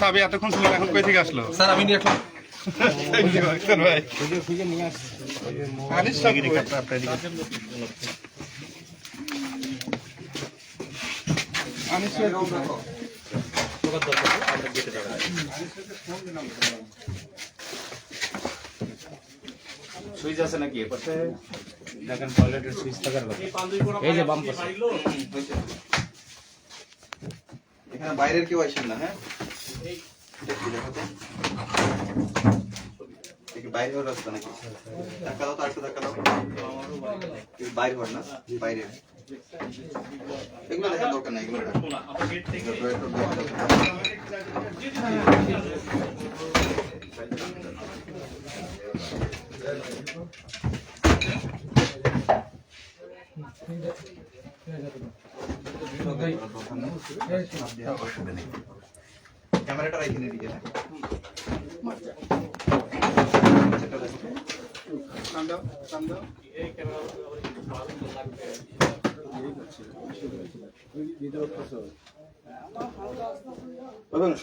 সাবি এতক্ষণ ছিল এখন কই থেকে আসলো? স্যার আমি নিয়ে আসলাম। ভাই। আনিস সব কই? আনিস ভাই সুইচ আছে নাকি এপাশে দেখেন টয়লেটের সুইচ থাকার কথা এই যে বাম পাশে এখানে বাইরের কেউ আসেন না হ্যাঁ দেখি দেখো তো দেখি বাইরে হওয়ার রাস্তা নাকি ধাক্কা দাও তো আরেকটু ধাক্কা দাও এই বাইরে হওয়ার না বাইরে এগুলো দেখার দরকার নাই এগুলো রাখ। এগুলো ড্রয়ার ট্রয়ার দেখার দরকার নেই। অসুবিধা নেই ক্যামেরাটা রাখি এদিকে হ্যাঁ? সেটা দেখো তো। ওইভাবে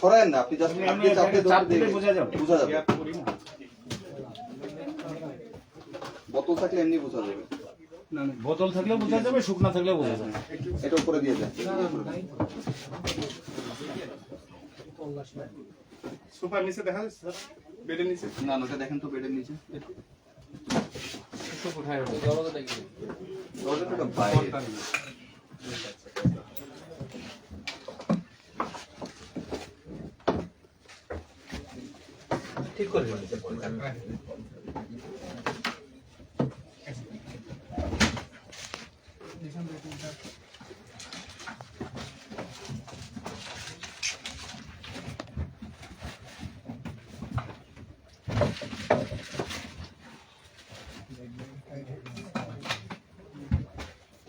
সরায়েন না আপনি জাস্ট আপনি বোঝা যাবে। বোঝা যাবে বোতল থাকলে এমনি বোঝা যাবে। বোতল থাকলেও বোঝা যাবে শুকনা থাকলেও বোঝা যাবে। এটা উপরে দিয়ে দেন সোফার নিচে দেখা যাচ্ছে স্যার? বেডের নিচে? না না দেখেন তো বেডের নিচে। তো বাইরে ঠিক করে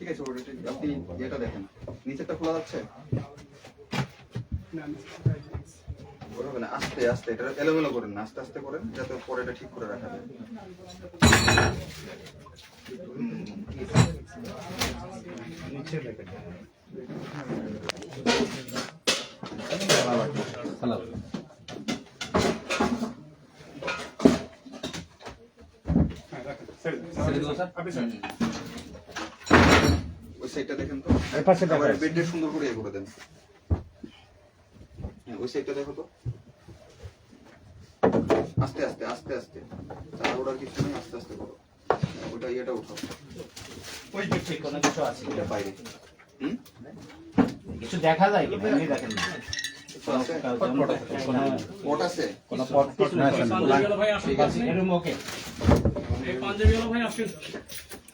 ঠিক আছে আপনি এটা দেখেন নিচেরটা খোলা যাচ্ছে? ওরকম না আস্তে আস্তে এটা এলোমেলো করেন না আস্তে আস্তে করেন যাতে পরে এটা ঠিক করে রাখা যায়। হ্যাঁ রাখেন। আপনি সাইডটা দেখেন তো? এই পাশে দেখা বেডটা সুন্দর করে করে দেন। হ্যাঁ ওই সাইডটা দেখো তো। আস্তে আস্তে আস্তে আস্তে। চার ওটার কিছু নেই আস্তে আস্তে করো। হ্যাঁ, ওটা ইয়েটা উঠাও। ওই যে ঠিক কোনো কিছু আছে। এটা বাইরে। হুম? কিছু দেখা যায় কি এমনি দেখেন না। আছে? কোনো পট আছে? কোনো পথ কিছু নাই। ঠিক আছে এরকম ওকে।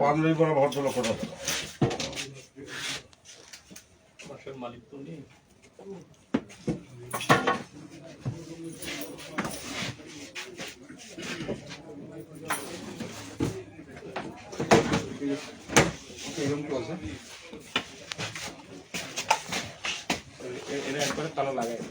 পাঞ্জাবি পরা ভদ্রলোক কথা এরকম কি আছে এরা একবারে তালা লাগায়।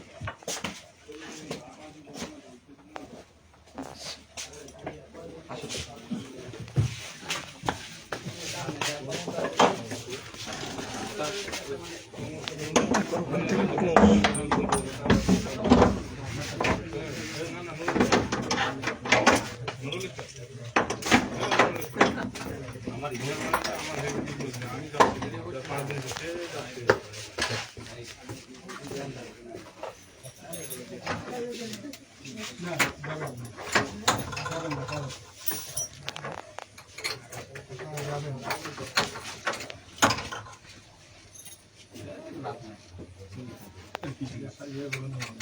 뜨겁고 Allez.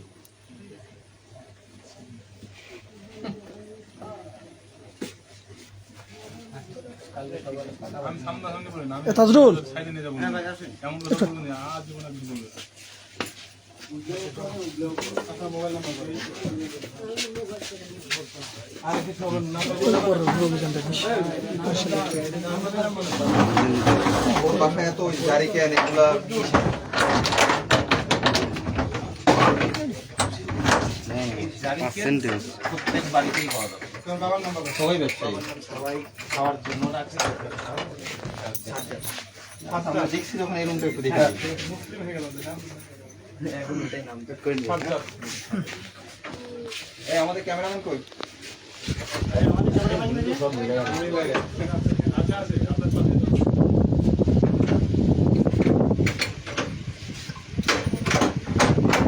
তাজরুল। বাসায় এত গাড়ি কেন এগুলা পার্সেন্টেজ প্রত্যেক বাড়িতেই পাওয়া যাবে। সবাই ব্যবসায়ী সবাই খাওয়ার জন্য রাখছে। আচ্ছা, আমরা দেখছি যখন এই রুমটা একটু দেখি। এই আমাদের ক্যামেরাম্যান কই?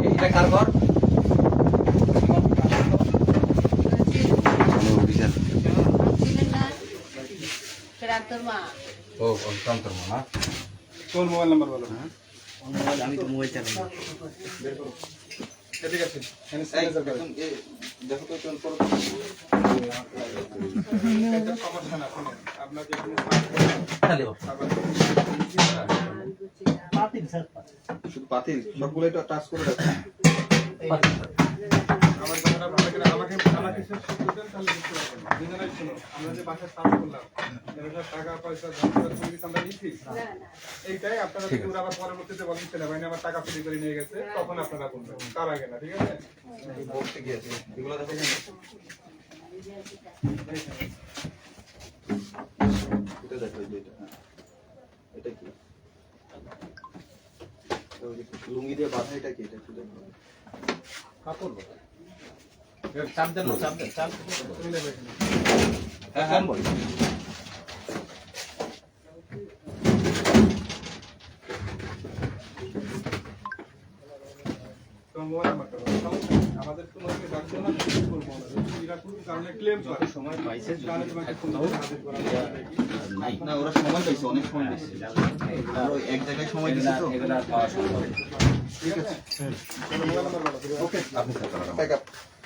এটা কার ঘর সেটা তোর মা ও অন্তর মামা তোর মোবাইল নাম্বার বলো আমি তো মোবাইল চালাই ঠিক আছে এই, একদম, এ, দেখো তো একটু করো। সমস্যা না শুনুন আপনার যে শুধু পাতিল সবগুলো একটু টাচ করে রাখো আমার কথাটা ভালো করে আমাকে আমাকে শেষ করতেন তাহলে বুঝতে পারবেন দুজনেই শুনো আমরা যে কাজ করলাম এবার টাকা পয়সা আমরা নিচ্ছি এইটাই আপনারা যদি ওরা আবার পরবর্তীতে বলেন ছেলে ভাই আমার টাকা চুরি করে নিয়ে গেছে তখন আপনারা বলবেন। তার আগে না ঠিক আছে? বক্সে গিয়েছে এগুলো দেখো। কেন? এটা দেখো এটা, হ্যাঁ। এটা কি? তো লুঙ্গি দিয়ে বাঁধা এটা কি? এটা একটু দেখো। কাপড় চাপ দেন চাপ দেন চাপ হ্যাঁ হ্যাঁ। আমাদের তোমাকে ডাকবো না কিছু করব কোনো কারণে ক্লেম করে সময় পাইছে না ওরা সময় পাইছে অনেক সময় আর এক জায়গায় সময় দিছে তো এগুলা পাওয়া সম্ভব ঠিক আছে মোবাইল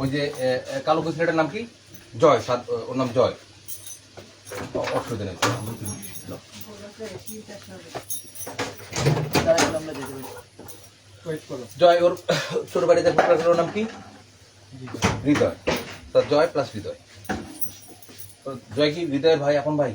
ওই যে কালো ছেলেটার নাম কি? জয় সাদ ওর নাম জয়। অসুবিধা নেই। জয়, ওর ছোট বাড়িতে ওর নাম কি? হৃদয়। তা জয় প্লাস হৃদয়। জয় কি? হৃদয়ের ভাই, এখন ভাই?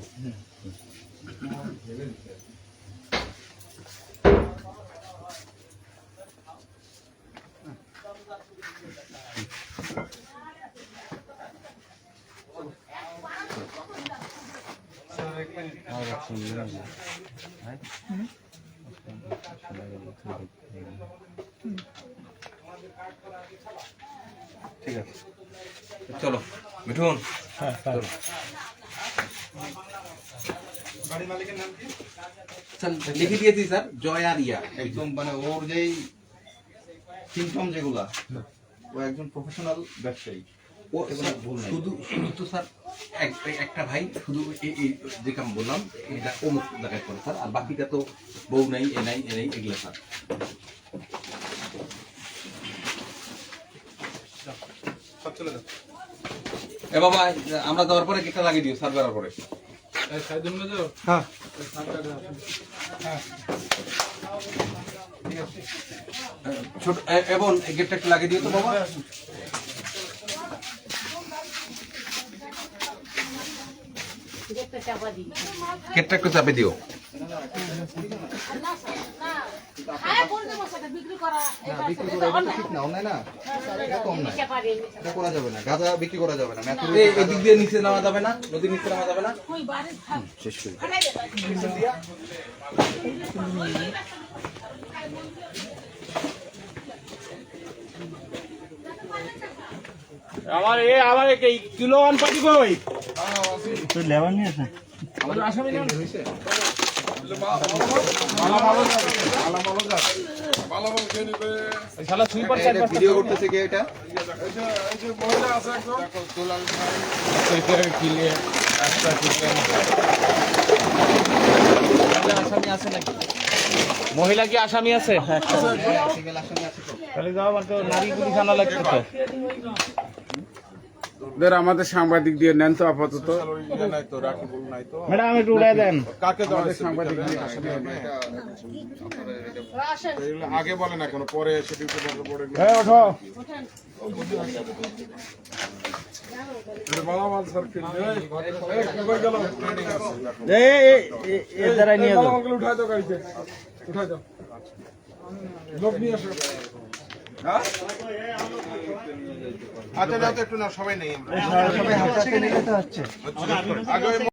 ঠিক আছে, চলো, মিঠুন। চল লিখে দিয়েছি স্যার জয় আর ইয়া একদম মানে ওর যেই সিমটম যেগুলা ও একজন প্রফেশনাল ব্যবসায়ী ও শুধু শুধু তো স্যার এক- একটা ভাই শুধু এই যে কাম বললাম এটা অমুক জায়গায় করে স্যার আর বাকিটা তো বউ নাই এ নাই এ নাই এগুলো স্যার। এ বাবা আমরা যাওয়ার পরে গেটটা লাগিয়ে দিও স্যার বেরার পরে। হ্যাঁ। ছোট এ- এবং গেটটা একটু লাগিয়ে দিও তো বাবা। চাপা একটু চাপে দিও। হ্যাঁ বিক্রি করা বিক্রি করা ঠিক না না। এটা করা যাবে না গাঁজা বিক্রি করা যাবে না এই দিয়ে নিচে নামা যাবে না নদীর নিচে নামা যাবে না। বাড়ি থাক শেষ করি। ফাটাই দে শালা সুইপার ভিডিও করতেছে কে এটা? আসামি আছে নাকি মহিলা কি আসামি আছে? সিঙ্গেল আসামি আছে। তাহলে যাও আমার তো নারী পুলিশ আনা লাগছে তো। দের আমাদের সাংবাদিক দিয়ে নেন তো আপাতত। ম্যাডাম একটু উড়াই দেন। আমাদের সাংবাদিক আগে বলে না কোনো পরে সেটি পরে হ্যাঁ ওঠো। উঠাই দাও গাড়িতে। উঠাই দাও। লোক নিয়ে আসো। আচ্ছা একটু না সবাই নেই আমরা। সবাই হাতে নিয়ে যেতে হচ্ছে